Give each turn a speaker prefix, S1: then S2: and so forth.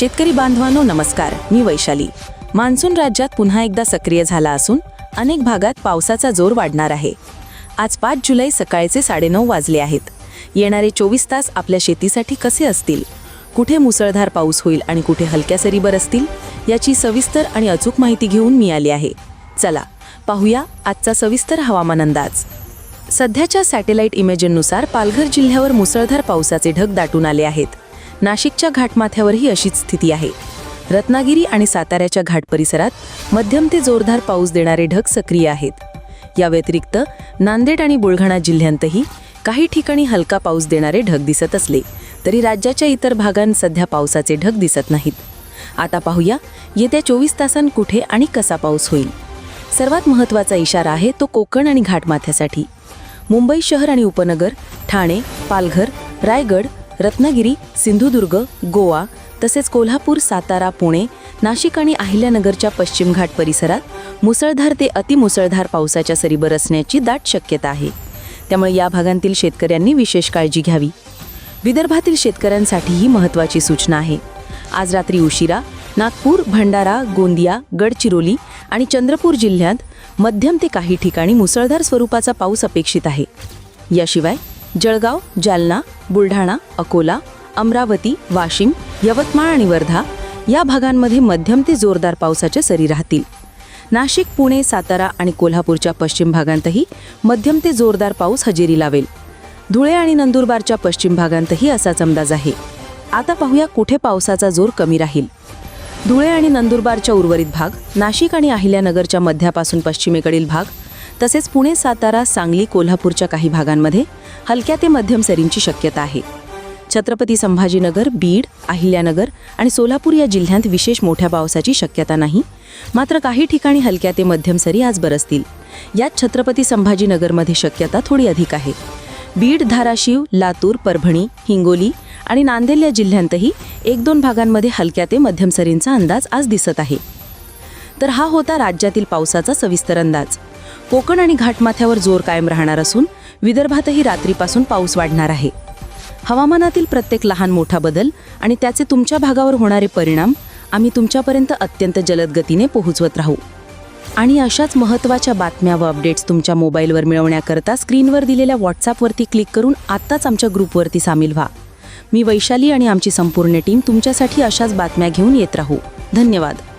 S1: शेतकरी बांधवांनो नमस्कार. मी वैशाली. मान्सून राज्यात पुन्हा एकदा सक्रिय झाला असून अनेक भागात पावसाचा जोर वाढणार आहे. आज पाच जुलै सकाळचे साडेनऊ वाजले आहेत. येणारे चोवीस तास आपल्या शेतीसाठी कसे असतील? कुठे मुसळधार पाऊस होईल आणि कुठे हलक्या सरी बरसतील याची सविस्तर आणि अचूक माहिती घेऊन मी आली आहे. चला पाहूया आजचा सविस्तर हवामान अंदाज. सध्याच्या सॅटेलाईट इमेजनुसार पालघर जिल्ह्यावर मुसळधार पावसाचे ढग दाटून आले आहेत. नाशिकच्या घाटमाथ्यावरही अशीच स्थिती आहे. रत्नागिरी आणि साताऱ्याच्या घाट परिसरात मध्यम ते जोरदार पाऊस देणारे ढग सक्रिय आहेत. या व्यतिरिक्त नांदेड आणि बुलढाणा जिल्ह्यांतही काही ठिकाणी हलका पाऊस देणारे ढग दिसत असले तरी राज्याच्या इतर भागांत सध्या पावसाचे ढग दिसत नाहीत. आता पाहूया येत्या चोवीस तासांत कुठे आणि कसा पाऊस होईल. सर्वात महत्त्वाचा इशारा आहे तो कोकण आणि घाटमाथ्यासाठी. मुंबई शहर आणि उपनगर ठाणे पालघर रायगड रत्नागिरी सिंधुदुर्ग गोवा तसेच कोल्हापूर सातारा पुणे नाशिक आणि अहिल्यानगरच्या पश्चिम घाट परिसरात मुसळधार ते अतिमुसळधार पावसाच्या सरी बरसण्याची दाट शक्यता आहे. त्यामुळे या भागांतील शेतकऱ्यांनी विशेष काळजी घ्यावी. विदर्भातील शेतकऱ्यांसाठी ही महत्त्वाची सूचना आहे. आज रात्री उशिरा नागपूर भंडारा गोंदिया गडचिरोली आणि चंद्रपूर जिल्ह्यात मध्यम ते काही ठिकाणी मुसळधार स्वरूपाचा पाऊस अपेक्षित आहे. याशिवाय जळगाव जालना बुलढाणा अकोला अमरावती वाशिम यवतमाळ आणि वर्धा या भागांमध्ये मध्यम ते जोरदार पावसाच्या सरी राहतील. नाशिक पुणे सातारा आणि कोल्हापूरच्या पश्चिम भागांतही मध्यम ते जोरदार पाऊस हजेरी लावेल. धुळे आणि नंदुरबारच्या पश्चिम भागांतही असाच अंदाज आहे. आता पाहूया कुठे पावसाचा जोर कमी राहील. धुळे आणि नंदुरबारच्या उर्वरित भाग नाशिक आणि अहिल्यानगरच्या मध्यापासून पश्चिमेकडील भाग तसेच पुणे सातारा सांगली कोल्हापूरच्या काही भागांमध्ये हलक्या ते मध्यम सरींची शक्यता आहे. छत्रपती संभाजीनगर बीड अहिल्यानगर आणि सोलापूर या जिल्ह्यांत विशेष मोठ्या पावसाची शक्यता नाही. मात्र काही ठिकाणी हलक्या ते मध्यम सरी आज बरसतील यात छत्रपती संभाजीनगरमध्ये शक्यता थोडी अधिक आहे. बीड धाराशिव लातूर परभणी हिंगोली आणि नांदेड या जिल्ह्यांतही एक दोन भागांमध्ये हलक्या ते मध्यम सरींचा अंदाज आज दिसत आहे. तर हा होता राज्यातील पावसाचा सविस्तर अंदाज. कोकण आणि घाटमाथ्यावर जोर कायम राहणार असून विदर्भातही रात्रीपासून पाऊस वाढणार आहे. हवामानातील प्रत्येक लहान मोठा बदल आणि त्याचे तुमच्या भागावर होणारे परिणाम आम्ही तुमच्यापर्यंत अत्यंत जलद गतीने पोहोचवत राहू. आणि अशाच महत्त्वाच्या बातम्या व अपडेट्स तुमच्या मोबाईलवर मिळवण्याकरता स्क्रीनवर दिलेल्या व्हॉट्सॲपवरती क्लिक करून आत्ताच आमच्या ग्रुपवरती सामील व्हा. मी वैशाली आणि आमची संपूर्ण टीम तुमच्यासाठी अशाच बातम्या घेऊन येत राहू. धन्यवाद.